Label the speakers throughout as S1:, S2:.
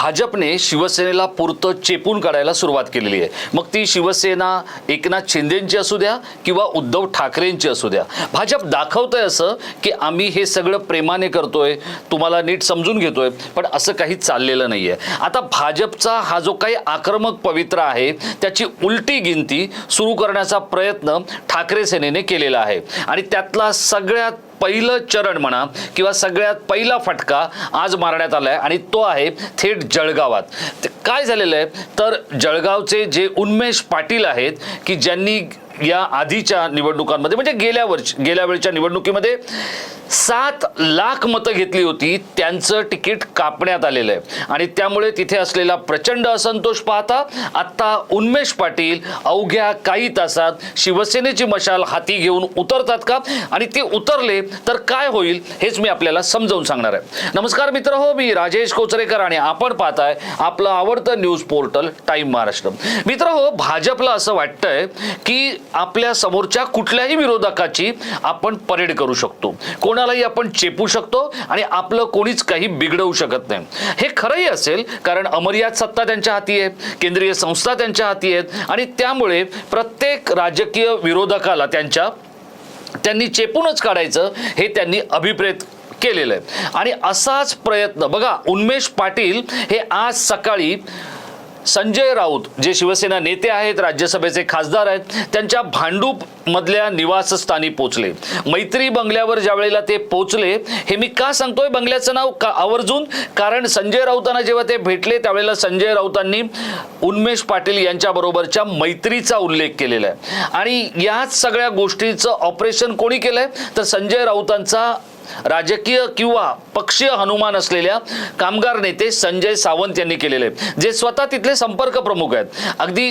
S1: भाजपने शिवसेनेला पुरतं चेपून काढायला सुरुवात केलेली आहे. मग ती शिवसेना एकनाथ शिंदेंची असू द्या किंवा उद्धव ठाकरेंची असू द्या. भाजप दाखवतंय असं की आम्ही हे सगळं प्रेमाने करतोय तुम्हाला नीट समजून घेतोय पण असं काही चाललेलं नाही आहे आता भाजपचा हा जो काही आक्रमक पवित्र आहे त्याची उलटी गिनती सुरू करण्याचा प्रयत्न ठाकरे सेनेने केलेला आहे. आणि त्यातला सगळ्यात पहिलं चरण म्हणा किंवा सगळ्यात पहिला फटका आज मारण्यात आला आहे आणि तो आहे थेट जळगावात. ते काय झालेलं आहे? तर जळगावचे जे उन्मेष पाटील आहेत की ज्यांनी या आधीच्या निवडणुकांमध्ये म्हणजे गेल्या वर्ष गेल्या वेळच्या निवडणुकीमध्ये सात लाख मतं घेतली होती. त्यांचं तिकीट कापण्यात आलेलं आहे. आणि त्यामुळे तिथे असलेला प्रचंड असंतोष पाहता आत्ता उन्मेष पाटील अवघ्या काही तासात शिवसेनेची मशाल हाती घेऊन उतरतात का? आणि ते उतरले तर काय होईल हेच मी आपल्याला समजावून सांगणार आहे. नमस्कार मित्र हो मी राजेश कोचरेकर आणि आपण पाहताय आपलं आवडतं न्यूज पोर्टल टाईम महाराष्ट्र. मित्र हो भाजपला असं वाटतंय की आपल्या समोरच्या कुठल्याही विरोधकाची आपण परेड करू शकतो. कोणालाही आपण चेपू शकतो आणि आपलं कोणीच काही बिघडवू शकत नाही. हे खरंही असेल कारण अमर्याद सत्ता त्यांच्या हाती आहे केंद्रीय संस्था त्यांच्या हाती आहेत आणि त्यामुळे प्रत्येक राजकीय विरोधकाला त्यांच्या त्यांनी चेपूनच काढायचं हे त्यांनी अभिप्रेत केलेलं आहे. आणि असाच प्रयत्न बघा उन्मेष पाटील हे आज सकाळी संजय राऊत जे शिवसेना नेते आहेत राज्यसभेचे खासदार आहेत त्यांच्या भांडूप मधल्या निवासस्थानी पोचले. मैत्री बंगल्यावर ज्या वेळेला ते पोचले हे मी का सांगतोय? बंगल्याचं नाव का आवर्जून? कारण संजय राऊतांना जेव्हा ते भेटले त्यावेळेला संजय राऊतांनी उन्मेष पाटील यांच्याबरोबरच्या मैत्रीचा उल्लेख केलेला आहे. आणि याच सगळ्या गोष्टीचं ऑपरेशन कोणी केलंय? तर संजय राऊतांचा राजकीय किंवा पक्षीय हनुमान असलेल्या कामगार नेते संजय सावंत यांनी केलेले जे स्वतः तिथले संपर्क प्रमुख आहेत. अगदी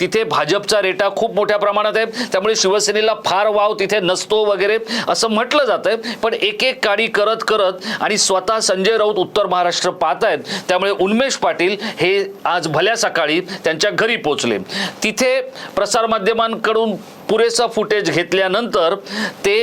S1: तिथे भाजपचा रेटा खूप मोठ्या प्रमाणात आहे. त्यामुळे शिवसेनेला फार वाव तिथे नसतो वगैरे असं म्हटलं जातंय पण एक एक काडी करत करत आणि स्वतः संजय राऊत उत्तर महाराष्ट्र पाहत आहेत त्यामुळे उन्मेष पाटील हे आज भल्या सकाळी त्यांच्या घरी पोचले तिथे प्रसारमाध्यमांकडून पुरेसा फुटेज घेतल्यानंतर ते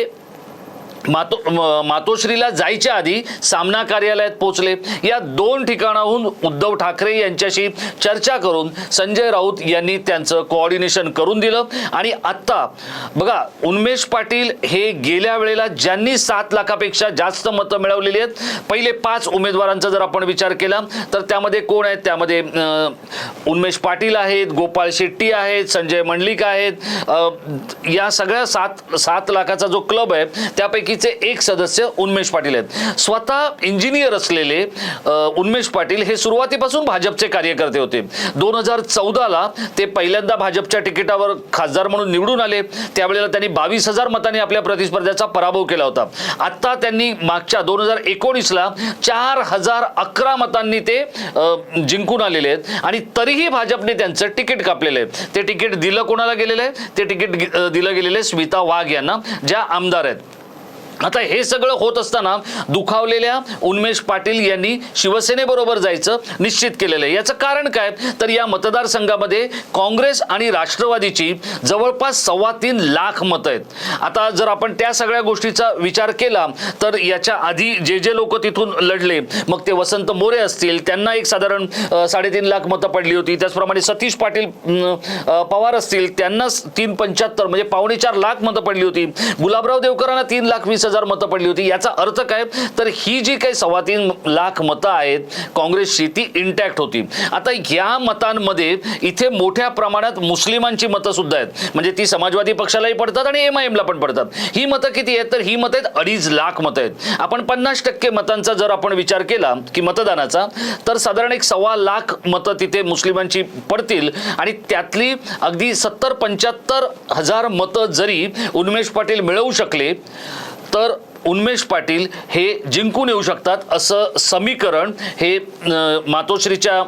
S1: मातो मातोश्रीला जायच्या आधी सामना कार्यालयात पोहोचले. या दोन ठिकाणाहून उद्धव ठाकरे यांच्याशी चर्चा करून संजय राऊत यांनी त्यांचं कोऑर्डिनेशन करून दिलं. आणि आत्ता बघा उन्मेष पाटील हे गेल्या वेळेला ज्यांनी सात लाखापेक्षा जास्त मतं मिळवलेली आहेत पहिले पाच उमेदवारांचा जर आपण विचार केला तर त्यामध्ये कोण आहेत? त्यामध्ये उन्मेश उन्मेष पाटील आहेत गोपाळ शेट्टी आहेत संजय मंडलिक आहेत. या सगळ्या सात सात लाखाचा जो क्लब आहे त्यापैकी त्यापैकीचे एक सदस्य उन्मेष पाटील आहेत. स्वतः इंजिनियर असलेले उन्मेश उन्मेष पाटील हे सुरुवातीपासून भाजपचे कार्यकर्ते होते. दोन हजार चौदाला ते पहिल्यांदा भाजपच्या तिकिटावर खासदार म्हणून निवडून आले. त्यावेळेला त्यांनी बावीस हजार मतांनी आपल्या प्रतिस्पर्ध्याचा पराभव केला होता. आत्ता त्यांनी मागच्या दोन हजार एकोणीसला चार हजार अकरा मतांनी ते जिंकून आलेले आहेत. आणि तरीही भाजपने त्यांचं तिकीट कापलेलं आहे. ते तिकीट दिलं कोणाला गेलेलं आहे? ते तिकीट दिलं गेलेलं आहे स्मिता वाघ यांना ज्या आमदार आहेत. आता हे सगळं होत असताना दुखावलेल्या उन्मेष पाटील यांनी शिवसेनेबरोबर जायचं निश्चित केलेलं आहे. याचं कारण काय? तर या मतदारसंघामध्ये काँग्रेस आणि राष्ट्रवादीची जवळपास सव्वा तीन लाख मतं आहेत. आता जर आपण त्या सगळ्या गोष्टीचा विचार केला तर याच्या आधी जे जे लोक तिथून लढले मग ते वसंत मोरे असतील त्यांना एक साधारण साडेतीन लाख मतं पडली होती. त्याचप्रमाणे सतीश पाटील पवार असतील त्यांना तीन पंच्याहत्तर म्हणजे पावणे चार लाख मतं पडली होती. गुलाबराव देवकरांना तीन लाख वीस हजार मतं पडली होती. याचा अर्थ काय? तर ही जी काही सव्वा तीन लाख मतं आहेत काँग्रेसची ती इंटॅक्ट होती. आता या मतांमध्ये इथे मोठ्या प्रमाणात मुस्लिमांची मतं सुद्धा आहेत. म्हणजे ती समाजवादी पक्षालाही पडतात आणि एम आय एमला पण पडतात. ही मतं किती आहेत? तर ही मतं आहेत अडीच लाख मतं आहेत. आपण पन्नास टक्के मतांचा जर आपण विचार केला की मतदानाचा तर साधारण एक सव्वा लाख मतं तिथे मुस्लिमांची पडतील. आणि त्यातली अगदी सत्तर पंच्याहत्तर हजार मतं जरी उन्मेष पाटील मिळवू शकले तर उन्मेष पाटील हे जिंकून येऊ शकतात असं समीकरण हे मातोश्रीच्या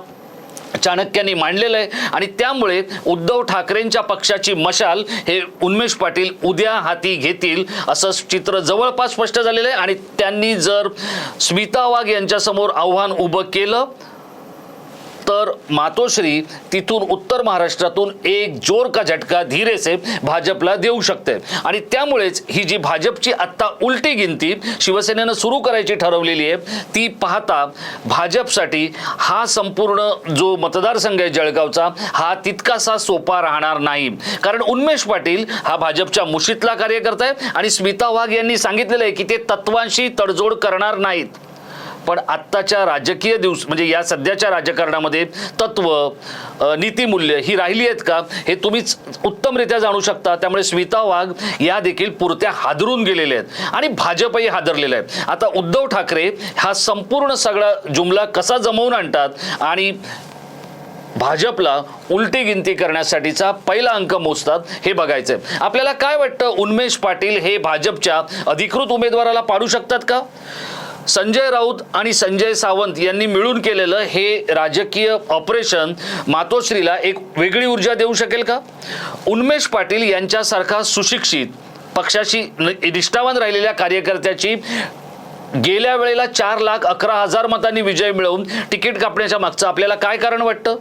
S1: चाणक्यांनी मांडलेलं आहे. आणि त्यामुळे उद्धव ठाकरेंच्या पक्षाची मशाल हे उन्मेष पाटील उद्या हाती घेतील असं चित्र जवळपास स्पष्ट झालेलं आहे. आणि त्यांनी जर स्मिता वाघ यांच्यासमोर आव्हान उभं केलं तर मातोश्री तिथून उत्तर महाराष्ट्रातून एक जोर का झटका धीरे से भाजपला देऊ शकते. आणि त्यामुळेच ही जी भाजपची आत्ता उलटी गिनती शिवसेनेनं सुरू करायची ठरवलेली आहे ती पाहता भाजपसाठी हा संपूर्ण जो मतदारसंघ आहे जळगावचा हा तितकासा सोपा राहणार नाही. कारण उन्मेष पाटील हा भाजपच्या मुशीतला कार्यकर्ता आहे आणि स्मिता वाघ यांनी सांगितलेलं आहे की ते तत्वांशी तडजोड करणार नाहीत. पण आत्ताच्या राजकीय दिवस म्हणजे या सध्याच्या राजकारणामध्ये तत्व नीतीमूल्य नीतिमूल्य ही राहिली आहेत का हे तुम्हीच उत्तमरित्या जाणू शकता. त्यामुळे स्मिता वाघ या देखील पुरत्या हादरून गेलेल्या आहेत आणि भाजपही हादरलेलं आहे. आता उद्धव ठाकरे हा संपूर्ण सगळा जुमला कसा जमवून आणतात आणि भाजपला उलटी गिनती करण्यासाठीचा पहिला अंक मोजतात हे बघायचंय. आपल्याला काय वाटतं उन्मेष पाटील हे भाजपच्या अधिकृत उमेदवाराला पाडू शकतात का? संजय राऊत आणि संजय सावंत यांनी मिळून केलेलं हे राजकीय ऑपरेशन मातोश्रीला एक वेगळी ऊर्जा देऊ शकेल का? उन्मेष पाटील यांच्यासारखा सुशिक्षित पक्षाशी न- निष्ठावान राहिलेल्या कार्यकर्त्याची गेल्या वेळेला चार लाख अकरा हजार मतांनी विजय मिळवून तिकीट कापण्याच्या मागचं आपल्याला काय कारण वाटतं?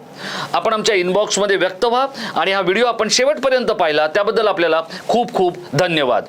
S1: आपण आमच्या इनबॉक्समध्ये व्यक्त व्हा आणि हा व्हिडिओ आपण शेवटपर्यंत पाहिला. त्याबद्दल आपल्याला खूप खूप धन्यवाद.